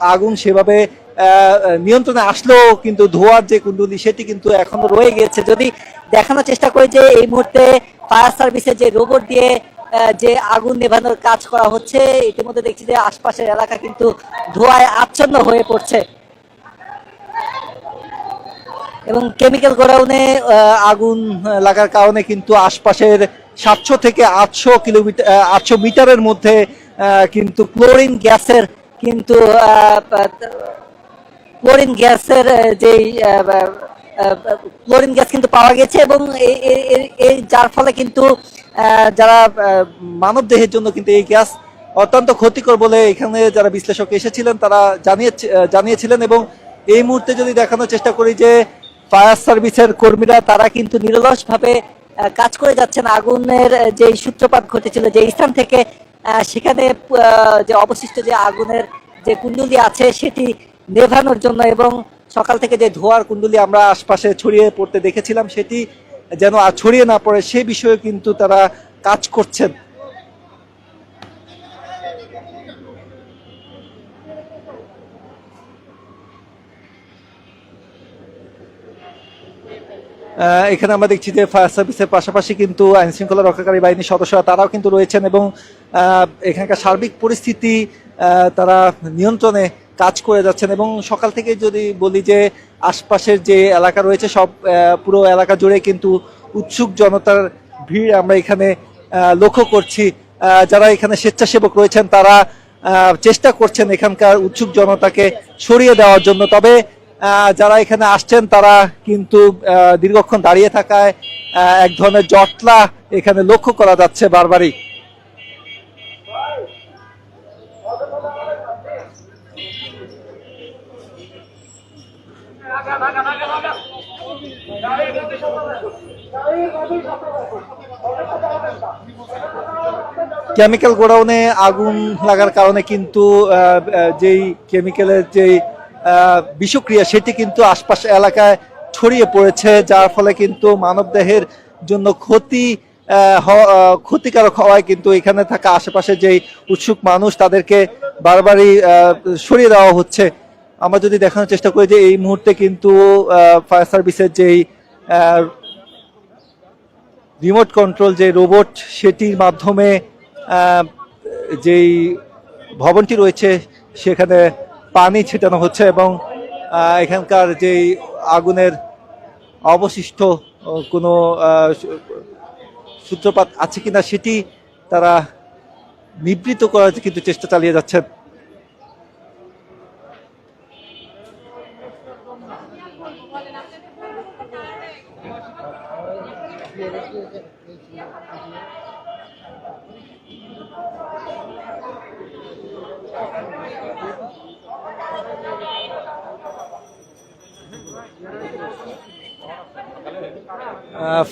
আগুন সেভাবে নিয়ন্ত্রণে আসলেও কিন্তু ধোঁয়ার যে কুণ্ডলি সেটি কিন্তু এখনও রয়ে গিয়েছে যদি দেখানোর চেষ্টা করি যে এই মুহূর্তে ফায়ার সার্ভিসের যে রোবট দিয়ে যে আগুন নেভানোর কাজ করা হচ্ছে, ইতিমধ্যে দেখছি যে আশপাশের এলাকা কিন্তু ধোঁয়ায় আচ্ছন্ন হয়ে পড়ছে। এবং কেমিক্যাল গোডাউনে আগুন লাগার কারণে কিন্তু আশপাশের সাতশো থেকে আটশো কিলোমিটার আটশো মিটারের মধ্যে কিন্তু ক্লোরিন গ্যাসের কিন্তু ক্লোরিন গ্যাসের যে ক্লোরিন গ্যাস কিন্তু পাওয়া গেছে এবং এই- যার ফলে কিন্তু যারা মানব দেহের জন্য কিন্তু এই গ্যাস অত্যন্ত ক্ষতিকর বলে এখানে যারা বিশ্লেষক এসেছিলেন, তারা জানিয়ে জানিয়েছিলেন এবং এই মুহূর্তে যদি দেখানোর চেষ্টা করি যে ফায়ার সার্ভিসের কর্মীরা, তারা কিন্তু নিরলস ভাবে কাজ করে যাচ্ছেন। আগুনের যে সূত্রপাত ঘটেছিল যে স্থান থেকে সেখানে যে অবশিষ্ট যে আগুনের যে কুণ্ডলি আছে, সেটি নেভানোর জন্য এবং সকাল থেকে যে ধোয়ার কুণ্ডলি আমরা আশপাশে ছড়িয়ে পড়তে দেখেছিলাম, সেটি যেন আর ছড়িয়ে না পড়ে, সে বিষয়ে কিন্তু তারা কাজ করছেন। এখানে আমরা দেখছি যে ফায়ার সার্ভিসের পাশাপাশি কিন্তু আইন শৃঙ্খলা রক্ষাকারী বাহিনীর সদস্যরা, তারাও কিন্তু রয়েছেন এবং এখানকার সার্বিক পরিস্থিতি তারা নিয়ন্ত্রণে কাজ করে যাচ্ছেন এবং সকাল থেকে যদি বলি যে আশপাশের যে এলাকা রয়েছে, সব পুরো এলাকা জুড়ে কিন্তু উৎসুক জনতার ভিড় আমরা এখানে লক্ষ্য করছি। যারা এখানে স্বেচ্ছাসেবক রয়েছেন, তারা চেষ্টা করছেন এখানকার উৎসুক জনতাকে সরিয়ে দেওয়ার জন্য। তবে যারা এখানে আসছেন, তারা কিন্তু দীর্ঘক্ষণ দাঁড়িয়ে থাকায় এক ধরনের জটলা এখানে লক্ষ্য করা যাচ্ছে বারবারই। কেমিক্যাল গোডাউনে আগুন লাগার কারণে কিন্তু যেই কেমিক্যালের যেই বিষক্রিয়া, সেটি কিন্তু আশপাশ এলাকায় ছড়িয়ে পড়েছে, যার ফলে কিন্তু মানবদেহের জন্য ক্ষতি ক্ষতিকারক হওয়ায় কিন্তু এখানে থাকা আশেপাশে যেই উৎসুক মানুষ, তাদেরকে বারবারই সরিয়ে দেওয়া হচ্ছে। আমরা যদি দেখানোর চেষ্টা করি যে এই মুহূর্তে কিন্তু ফায়ার সার্ভিসের যেই রিমোট কন্ট্রোল যে রোবট সেটির মাধ্যমে যেই ভবনটি রয়েছে, সেখানে পানি ছেটানো হচ্ছে এবং এখানকার যেই আগুনের অবশিষ্ট কোনো সূত্রপাত আছে কিনা সেটি তারা নিবৃত করার কিন্তু চেষ্টা চালিয়ে যাচ্ছেন।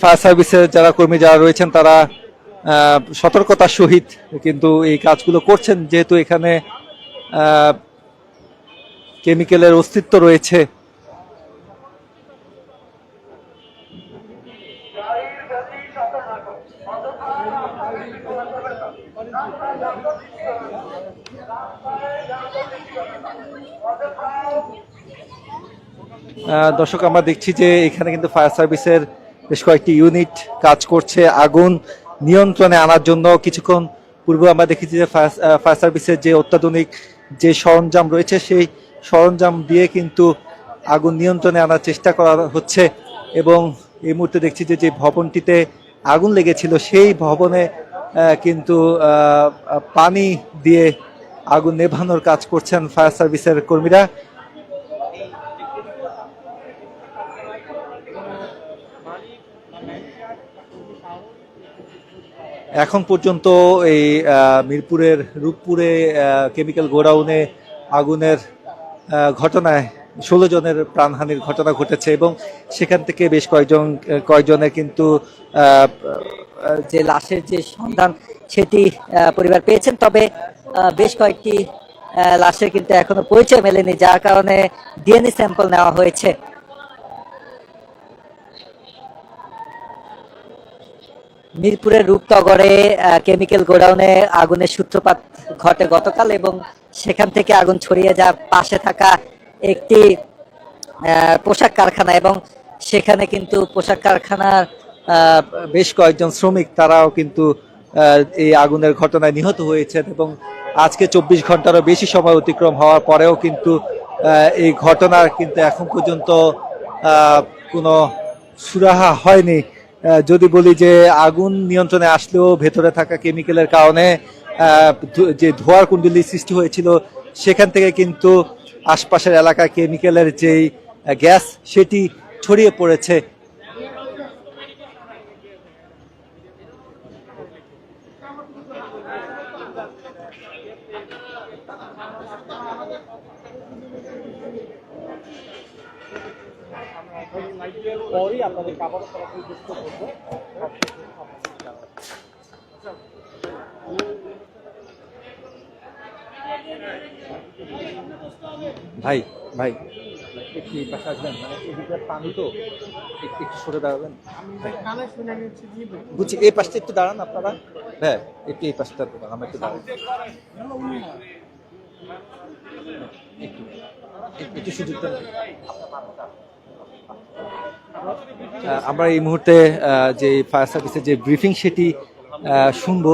ফায়ার সার্ভিসের যারা কর্মী যারা রয়েছেন, তারা সতর্কতার সহিত কিন্তু এই কাজগুলো করছেন। যেহেতু এখানে কেমিক্যালের অস্তিত্ব রয়েছে। দর্শক, আমরা দেখছি যে এখানে কিন্তু ফায়ার সার্ভিসের বেশ কয়েকটি ইউনিট কাজ করছে। আগুন নিয়ন্ত্রণে আনার জন্য কিছুক্ষণ পূর্বে আমরা দেখেছি যে ফায়ার সার্ভিসের যে অত্যাধুনিক যে সরঞ্জাম রয়েছে, সেই সরঞ্জাম দিয়ে কিন্তু আগুন নিয়ন্ত্রণে আনার চেষ্টা করা হচ্ছে এবং এই মুহূর্তে দেখছি যে যে ভবনটিতে আগুন লেগেছিল, সেই ভবনে কিন্তু পানি দিয়ে আগুন নেভানোর কাজ করছেন ফায়ার সার্ভিসের কর্মীরা। এখন পর্যন্ত এই মিরপুরের রূপপুরে কেমিক্যাল গোডাউনে আগুনের ঘটনায় ষোলো জনের প্রাণহানির ঘটনা ঘটেছে এবং সেখান থেকে বেশ কয়েকজন কয়েকজনের কিন্তু যে লাশের যে সন্ধান সেটি পরিবার পেয়েছেন। তবে বেশ কয়েকটি লাশের কিন্তু এখনও পরিচয় মেলেনি, যার কারণে ডিএনএ স্যাম্পল নেওয়া হয়েছে। মিরপুরের রূপনগরে কেমিক্যাল গোডাউনে আগুনের সূত্রপাত ঘটে গতকাল এবং সেখান থেকে আগুন ছড়িয়ে যা পাশে থাকা একটি পোশাক কারখানা এবং সেখানে কিন্তু পোশাক কারখানার বেশ কয়েকজন শ্রমিক তারাও কিন্তু এই আগুনের ঘটনায় নিহত হয়েছেন এবং আজকে চব্বিশ ঘন্টারও বেশি সময় অতিক্রম হওয়ার পরেও কিন্তু এই ঘটনার কিন্তু এখন পর্যন্ত কোনো সুরাহা হয়নি। যদি বলি যে আগুন নিয়ন্ত্রণে আসলেও ভেতরে থাকা কেমিক্যালের কারণে যে ধোয়ার কুণ্ডলী সৃষ্টি হয়েছিল, সেখান থেকে কিন্তু আশপাশের এলাকায় কেমিক্যালের যেই গ্যাস, সেটি ছড়িয়ে পড়েছে। ভাই ভাই একটু এই পাশে আসবেন? মানে এদিকে পানি তো একটু একটু সরে দাঁড়াবেন? বুঝছি এই পাশটা একটু দাঁড়ান আপনারা। হ্যাঁ একটু এই পাশটা দাঁড়ান আমরা একটু দাঁড়ান একটু একটু- একটু সুযোগ দেন। আহ, আমরা এই মুহূর্তে যে ফায়ার সার্ভিসের যে ব্রিফিং সেটি আহ, শুনব।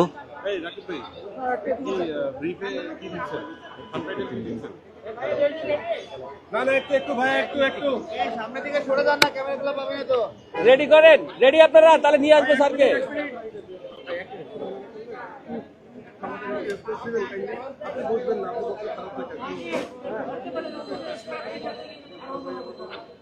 রেডি করেন? রেডি আপনারা? তাহলে নিয়ে আসব স্যারকে। থাকতে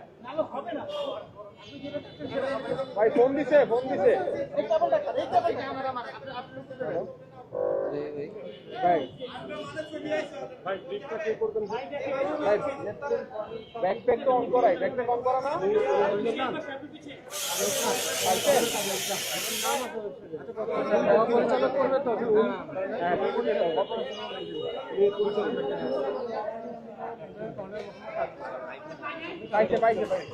ফোন দিছে ফোন দিছে। ভাই ব্যাকপ্যাক তো অন করাই ব্যাকপ্যাক অন করা পাইছে পাইছে পাইছে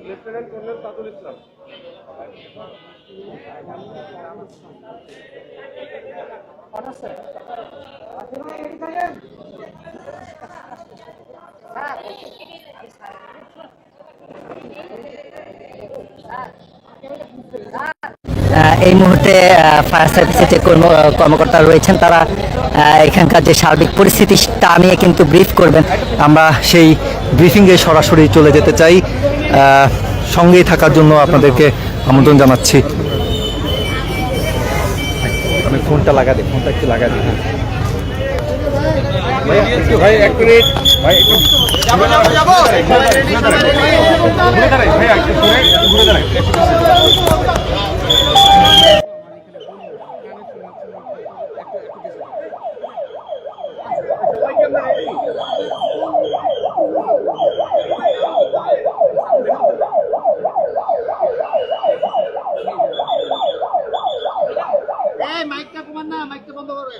লেফটেন্যান্ট কর্নেল তাজুল ইসলাম আহ, এই মুহূর্তে ফায়ার সার্ভিসের যে কর্ম- কর্মকর্তা রয়েছেন, তারা এখানকার যে সার্বিক পরিস্থিতি, তা নিয়ে কিন্তু ব্রিফ করবেন। আমরা সেই ব্রিফিংয়ে সরাসরি চলে যেতে চাই। সঙ্গেই থাকার জন্য আপনাদেরকে আমন্ত্রণ জানাচ্ছি। আমি ফোনটা লাগা দিই ফোনটা একটু লাগা দিই একটু ভাই এক মিনিট। ভাই একটু যাব যাব যাব। ঘুরে দাঁড়াই ভাই একটু ঘুরে দাঁড়াই এই মাইকটা কমান না মাইকটা বন্ধ করবে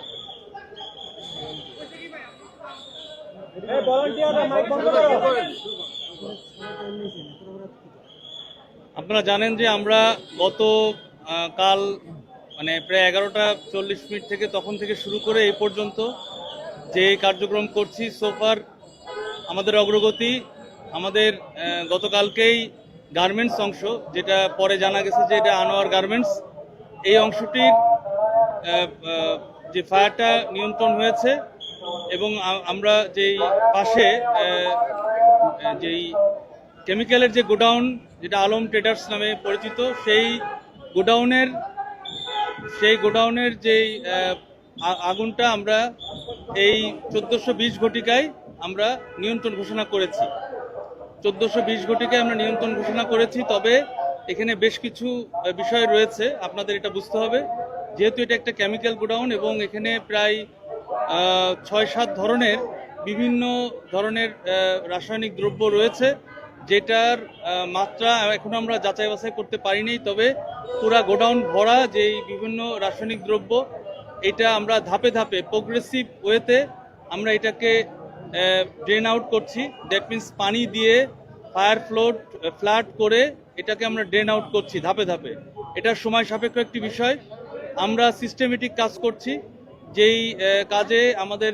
আপনারা জানেন যে আমরা গত কাল মানে প্রায় এগারোটা চল্লিশ মিনিট থেকে তখন থেকে শুরু করে এই পর্যন্ত যে কার্যক্রম করছি সোফার আমাদের অগ্রগতি, আমাদের গতকালকেই গার্মেন্টস অংশ, যেটা পরে জানা গেছে যে এটা আনোয়ার গার্মেন্টস এই অংশটির যে ফায়ারটা নিয়ন্ত্রণ হয়েছে এবং আমরা যেই পাশে যেই কেমিক্যালের যে গোডাউন, যেটা আলম ট্রেডার্স নামে পরিচিত, সেই গোডাউনের সেই গোডাউনের যেই আগুনটা আমরা এই চোদ্দোশো বিশ ঘটিকায় আমরা নিয়ন্ত্রণ ঘোষণা করেছি। চোদ্দোশো বিশ ঘটিকায় আমরা নিয়ন্ত্রণ ঘোষণা করেছি, তবে এখানে বেশ কিছু বিষয় রয়েছে, আপনাদের এটা বুঝতে হবে। যেহেতু এটা একটা কেমিক্যাল গোডাউন এবং এখানে প্রায় ছয় সাত ধরনের বিভিন্ন ধরনের রাসায়নিক দ্রব্য রয়েছে যেটার মাত্রা এখন আমরা যাচাই বাছাই করতে পারিনি, তবে পুরা গোডাউন ভরা যেই বিভিন্ন রাসায়নিক দ্রব্য, এটা আমরা ধাপে ধাপে প্রোগ্রেসিভ ওয়েতে আমরা এটাকে ড্রেন আউট করছি। দ্যাট মিন্স পানি দিয়ে ফায়ার ফ্লোট ফ্ল্যাট করে এটাকে আমরা ড্রেন আউট করছি ধাপে ধাপে। এটা সময় সাপেক্ষ একটি বিষয়। আমরা সিস্টেমেটিক কাজ করছি। যেই কাজে আমাদের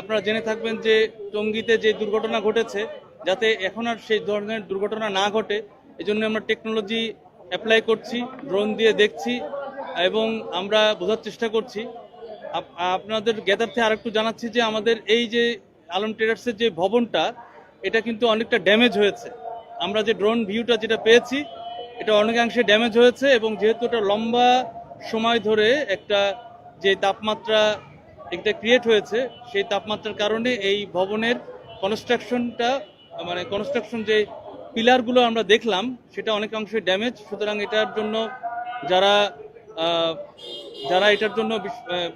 আপনারা জেনে থাকবেন যে টঙ্গিতে যে দুর্ঘটনা ঘটেছে যাতে এখন আর সেই ধরনের দুর্ঘটনা না ঘটে। এজন্য আমরা টেকনোলজি অ্যাপ্লাই করছি ড্রোন দিয়ে দেখছি এবং আমরা বোঝার চেষ্টা করছি। আপ- আপনাদের জ্ঞাতার্থে আরেকটু জানাচ্ছি যে আমাদের এই যে আলম ট্রেডার্সের যে ভবনটা, এটা কিন্তু অনেকটা ড্যামেজ হয়েছে। আমরা যে ড্রোন ভিউটা যেটা পেয়েছি, এটা অনেকাংশে ড্যামেজ হয়েছে এবং যেহেতু এটা লম্বা সময় ধরে একটা যে তাপমাত্রা এটা ক্রিয়েট হয়েছে, সেই তাপমাত্রার কারণে এই ভবনের কনস্ট্রাকশনটা মানে কনস্ট্রাকশন যে পিলারগুলো আমরা দেখলাম, সেটা অনেকাংশে ড্যামেজ সুতরাং এটার জন্য যারা যারা এটার জন্য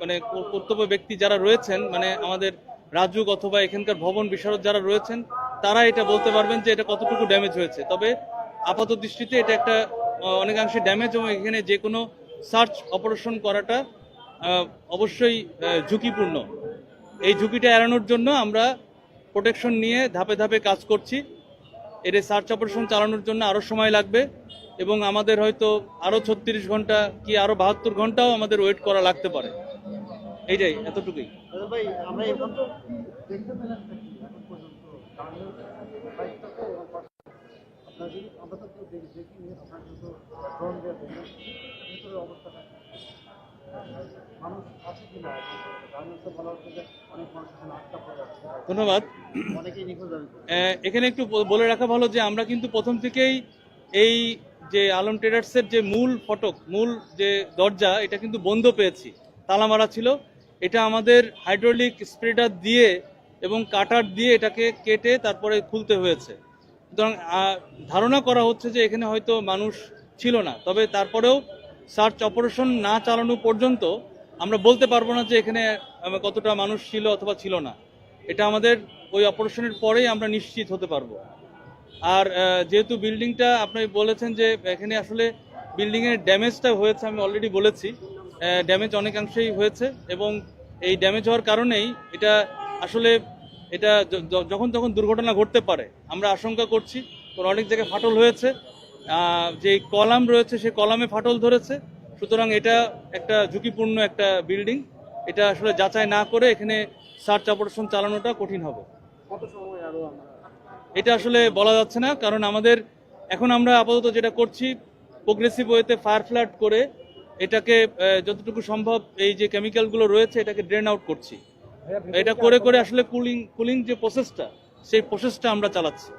মানে কর্তব্য ব্যক্তি যারা রয়েছেন মানে আমাদের রাজুক অথবা এখানকার ভবন বিশারদ যারা রয়েছেন, তারা এটা বলতে পারবেন যে এটা কতটুকু ড্যামেজ হয়েছে। তবে আপাত দৃষ্টিতে এটা একটা অনেকাংশে ড্যামেজ এবং এখানে যে কোনো সার্চ অপারেশন করাটা অবশ্যই ঝুঁকিপূর্ণ। এই ঝুঁকিটা এড়ানোর জন্য আমরা প্রোটেকশন নিয়ে ধাপে ধাপে কাজ করছি। এর সার্চ অপারেশন চালানোর জন্য আরও সময় লাগবে এবং আমাদের হয়তো আরও ছত্রিশ ঘণ্টা কি আরও বাহাত্তর ঘন্টাও আমাদের ওয়েট করা লাগতে পারে। এইটাই এতটুকুই। মানুষ আছে কিনা? ধন্যবাদ। এখানে একটু বলে রাখা ভালো যে আমরা কিন্তু প্রথম থেকেই এই যে আলম ট্রেডার্সের যে মূল ফটক মূল যে দরজা এটা কিন্তু বন্ধ পেয়েছি। তালা মারা ছিল। এটা আমাদের হাইড্রোলিক স্প্রেডার দিয়ে এবং কাটার দিয়ে এটাকে কেটে তারপরে খুলতে হয়েছে। সুতরাং ধারণা করা হচ্ছে যে এখানে হয়তো মানুষ ছিল না। তবে তারপরেও সার্চ অপারেশন না চালানো পর্যন্ত আমরা বলতে পারব না যে এখানে কতটা মানুষ ছিল অথবা ছিল না। এটা আমাদের ওই অপারেশনের পরেই আমরা নিশ্চিত হতে পারব। আর যেহেতু বিল্ডিংটা আপনি বলেছেন যে এখানে আসলে বিল্ডিং এর ড্যামেজটা হয়েছে, আমি অলরেডি বলেছি। ড্যামেজ অনেকাংশেই হয়েছে এবং এই ড্যামেজ হওয়ার কারণেই এটা আসলে এটা যখন তখন দুর্ঘটনা ঘটতে পারে, আমরা আশঙ্কা করছি। অনেক জায়গায় ফাটল হয়েছে। যে কলাম রয়েছে সেই কলামে ফাটল ধরেছে। সুতরাং এটা একটা ঝুঁকিপূর্ণ একটা বিল্ডিং এটা আসলে যাচাই না করে এখানে সার্চ অপারেশন চালানোটা কঠিন হবে। আরও এটা আসলে বলা যাচ্ছে না কারণ আমাদের এখন আমরা আপাতত যেটা করছি প্রোগ্রেসিভ ওয়েতে ফায়ার ফ্ল্যাট করে এটাকে যতটুকু সম্ভব এই যে কেমিক্যালগুলো রয়েছে এটাকে ড্রেন আউট করছি। এটা করে করে আসলে কুলিং কুলিং যে প্রসেসটা সেই প্রসেসটা আমরা চালাচ্ছি।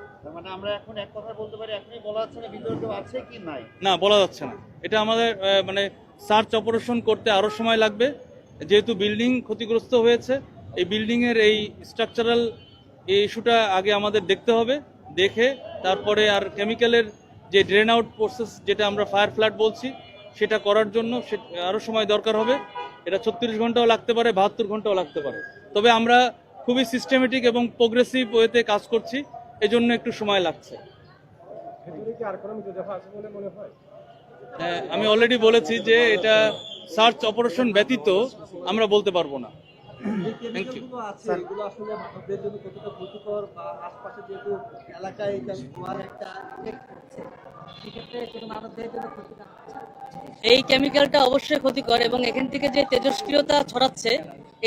না বলা যাচ্ছে না। এটা আমাদের মানে সার্চ অপারেশন করতে আরও সময় লাগবে। যেহেতু বিল্ডিং ক্ষতিগ্রস্ত হয়েছে, এই বিল্ডিং এর এই স্ট্রাকচারাল এই ইস্যুটা আগে আমাদের দেখতে হবে, দেখে তারপরে আর কেমিক্যালের যে ড্রেন আউট প্রসেস যেটা আমরা ফায়ার ফ্ল্যাট বলছি, সেটা করার জন্য সে- আরও সময় দরকার হবে। এটা ছত্রিশ ঘন্টাও লাগতে পারে, বাহাত্তর ঘন্টাও লাগতে পারে। তবে আমরা খুবই সিস্টেমেটিক এবং প্রোগ্রেসিভ ওয়েতে কাজ করছি। এজন্য একটু সময় লাগছে। হ্যাঁ, আমি অলরেডি বলেছি যে এটা সার্চ অপারেশন ব্যতীত আমরা বলতে পারব না। এই কেমিক্যালটা অবশ্যই ক্ষতিকর এবং এখান থেকে যে তেজস্ক্রিয়তা ছড়াচ্ছে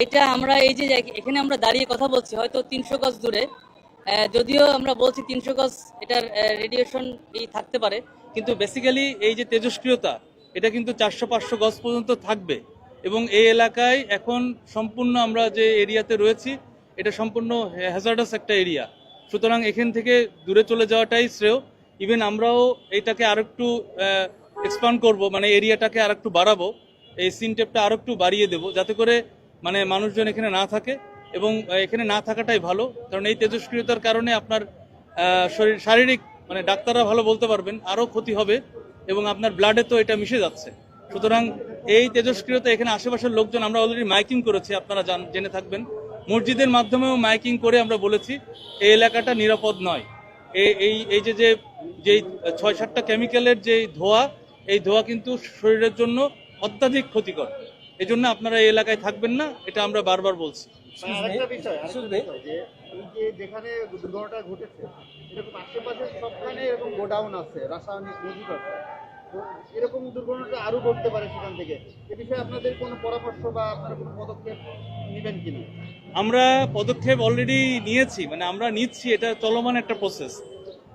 এটা আমরা এই যে এখানে আমরা দাঁড়িয়ে কথা বলছি হয়তো তিনশো গজ দূরে। যদিও আমরা বলছি তিনশো গজ এটার রেডিয়েশন এই থাকতে পারে, কিন্তু বেসিক্যালি এই যে তেজস্ক্রিয়তা, এটা কিন্তু চারশো, পাঁচশো গজ পর্যন্ত থাকবে। এবং এই এলাকায় এখন সম্পূর্ণ আমরা যে এরিয়াতে রয়েছি, এটা সম্পূর্ণ হ্যাজার্ডাস একটা এরিয়া সুতরাং এখান থেকে দূরে চলে যাওয়াটাই শ্রেয়। ইভেন আমরাও এটাকে আরেকটু এক্সপান্ড করব মানে এরিয়াটাকে আরেকটু বাড়াবো। এই সিনটেপটা আর একটু বাড়িয়ে দেবো, যাতে করে মানে মানুষজন এখানে না থাকে। এবং এখানে না থাকাটাই ভালো। কারণ এই তেজস্ক্রিয়তার কারণে আপনার শরীর, শারীরিক মানে ডাক্তাররা ভালো বলতে পারবেন, আরও ক্ষতি হবে এবং আপনার ব্লাডে তো এটা মিশে যাচ্ছে। সুতরাং এই তেজস্ক্রিয়তা এখানে আশেপাশের লোকজন, আমরা অলরেডি মাইকিং করেছি, আপনারা জান, জেনে থাকবেন। মসজিদের মাধ্যমেও মাইকিং করে আমরা বলেছি, এই এলাকাটা নিরাপদ নয়। এই এই যে যে যেই ছয় সাতটা কেমিক্যালের যে ধোয়া, এই ধোয়া কিন্তু শরীরের জন্য অত্যাধিক ক্ষতিকর। এই জন্য আপনারা এই এলাকায় থাকবেন না, এটা আমরা বারবার বলছি। আরেকটা বিষয় আরেকটা যে এই যে যেখানে দুর্ঘটনাটা ঘটেছে এরকম আশেপাশে সবখানে এরকম গোডাউন আছে রাসায়নিক মজুদ আছে। এরকম দুর্ঘটনাটা আরও ঘটতে পারে সেখান থেকে। এ বিষয়ে আপনাদের কোনো পরামর্শ বা আপনারা কোনো পদক্ষেপ নেবেন কিনা? আমরা পদক্ষেপ অলরেডি নিয়েছি মানে আমরা নিচ্ছি এটা চলমান একটা প্রসেস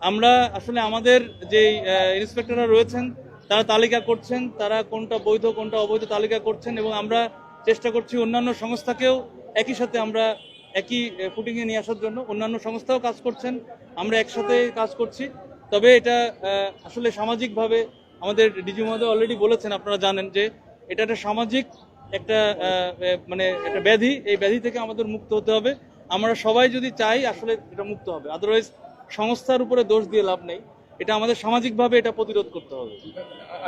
আমরা আসলে আমাদের যে ইন্সপেক্টররা রয়েছেন তারা তালিকা করছেন তারা কোনটা বৈধ কোনটা অবৈধ তালিকা করছেন এবং আমরা চেষ্টা করছি অন্যান্য সংস্থাকেও একই সাথে আমরা একই ফুটিংয়ে নিয়ে আসার জন্য অন্যান্য সংস্থাও কাজ করছেন, আমরা একসাথে কাজ করছি। তবে এটা আসলে সামাজিকভাবে আমাদের ডিজি মহোদয় অলরেডি বলেছেন, আপনারা জানেন যে এটা একটা সামাজিক একটা মানে একটা ব্যাধি, এই ব্যাধি থেকে আমাদের মুক্ত হতে হবে। আমরা সবাই যদি চাই, আসলে এটা মুক্ত হবে। আদারওয়াইজ সংস্থার উপরে দোষ দিয়ে লাভ নেই। এটা আমাদের সামাজিকভাবে এটা প্রতিরোধ করতে হবে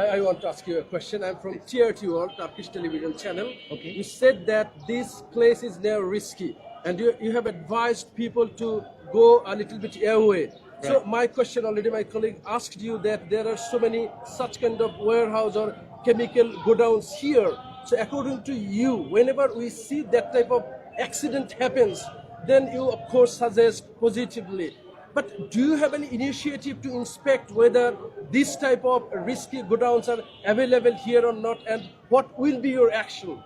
I, I want to ask you a question. I'm from TRT World, Turkish television channel. Okay. You said that this place is now risky, and you, you have advised people to go a little bit away. So my question already, my colleague asked you that there are so many such kind of warehouse or chemical godowns here. So according to you, whenever we see that type of accident happens, then you of course suggest positively. But do you have any initiative to inspect whether this type of risky godowns are available here or not, and what will be your action?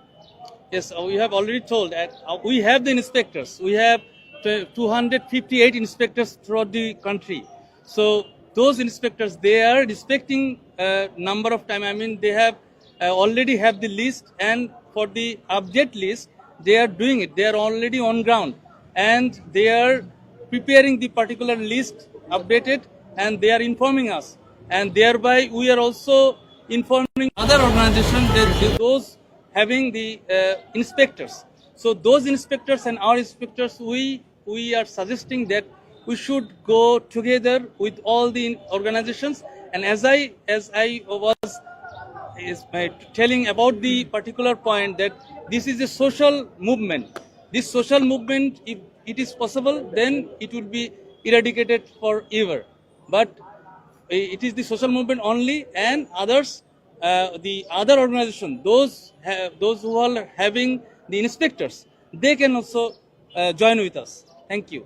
Yes, uh, we have already told that uh, we have the inspectors. We have 258 inspectors throughout the country. So those inspectors, they are inspecting a number of time. I mean, they have uh, already have the list, and for the object list, they are doing it. They are already on ground, and they are preparing the particular list, updated, and they are informing us. And thereby, we are also informing other organizations that those having the uh, inspectors. So those inspectors and our inspectors, we we are suggesting that we should go together with all the organizations. And as I as I was is telling about the particular point that this is a social movement. This social movement, if it is possible, then it would be eradicated forever. But uh, it is the social movement only, and others, uh, the other organization, those have, those who are having the inspectors, they can also uh, join with us. Thank you.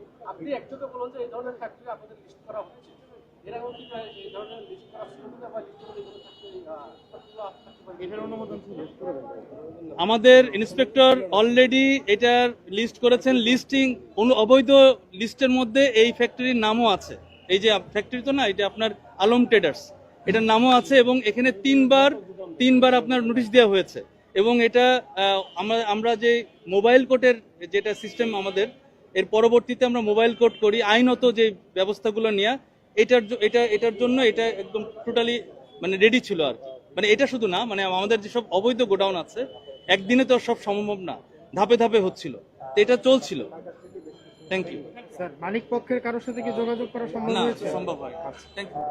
আমাদের inspector already এটার list করেছেন। Listing অবৈধ লিস্টের মধ্যে এই ফ্যাক্টরির নামও আছে। এই যে ফ্যাক্টরি তো না, এটা আপনার আলম ট্রেডার্স। এটার নামও আছে এবং এখানে তিনবার তিনবার আপনার নোটিশ দেওয়া হয়েছে। এবং এটা আমরা আমরা যে মোবাইল কোর্টের যেটা সিস্টেম আমাদের, এর পরবর্তীতে আমরা মোবাইল কোর্ট করি, আইনত যে ব্যবস্থাগুলো নেওয়া এটার এটা, এটার জন্য এটা একদম টোটালি মানে রেডি ছিল আর কি। মানে এটা শুধু না মানে আমাদের যেসব অবৈধ গোডাউন আছে একদিনে তো সব সম্ভব না। ধাপে ধাপে হচ্ছিল। তো এটা চলছিল। থ্যাংক ইউ স্যার মালিক পক্ষের কারোর সাথে কি যোগাযোগ করা সম্ভব হয়েছে? সম্ভব হয় থ্যাংক ইউ